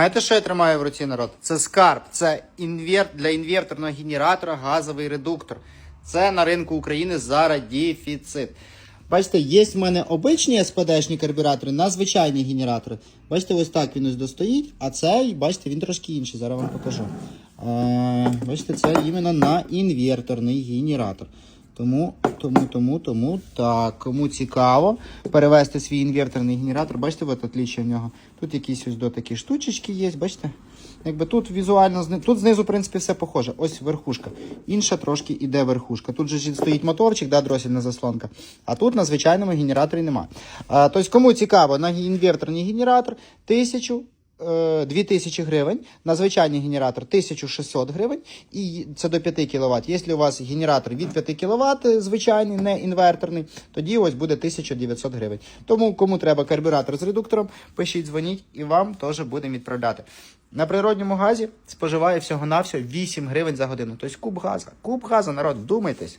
Знаєте, що я тримаю в руці народ? Це скарб, це інвер... для інверторного генератора газовий редуктор. Це на ринку України зараз дефіцит. Бачите, є в мене обичні СПДшні карбюратори на звичайні генератори. Бачите, ось так він ось достоїть, а цей, бачите, він трошки інший. Зараз вам покажу. А, бачите, це іменно на інверторний генератор. Тому, тому, тому, тому, так, кому цікаво перевести свій інверторний генератор, бачите, от отличие в нього. Тут якісь ось до такі штучечки є, бачите? Якби тут візуально тут знизу, в принципі, все похоже. Ось верхушка. Інша трошки іде верхушка. Тут же стоїть моторчик, да, дросільна заслонка. А тут на звичайному генераторі нема. А, тобто, кому цікаво, на інверторний генератор 1000 е, 2000 гривень, на звичайний генератор 1600 гривень, і це до 5 кВт. Якщо у вас генератор від 5 кВт, звичайний, не інверторний, тоді ось буде 1900 гривень. Тому кому треба карбюратор з редуктором, пишіть, дзвоніть і вам теж будемо відправляти. На природньому газі споживає всього-навсього 8 гривень за годину. Тобто куб газа. Куб газа, народ, вдумайтесь.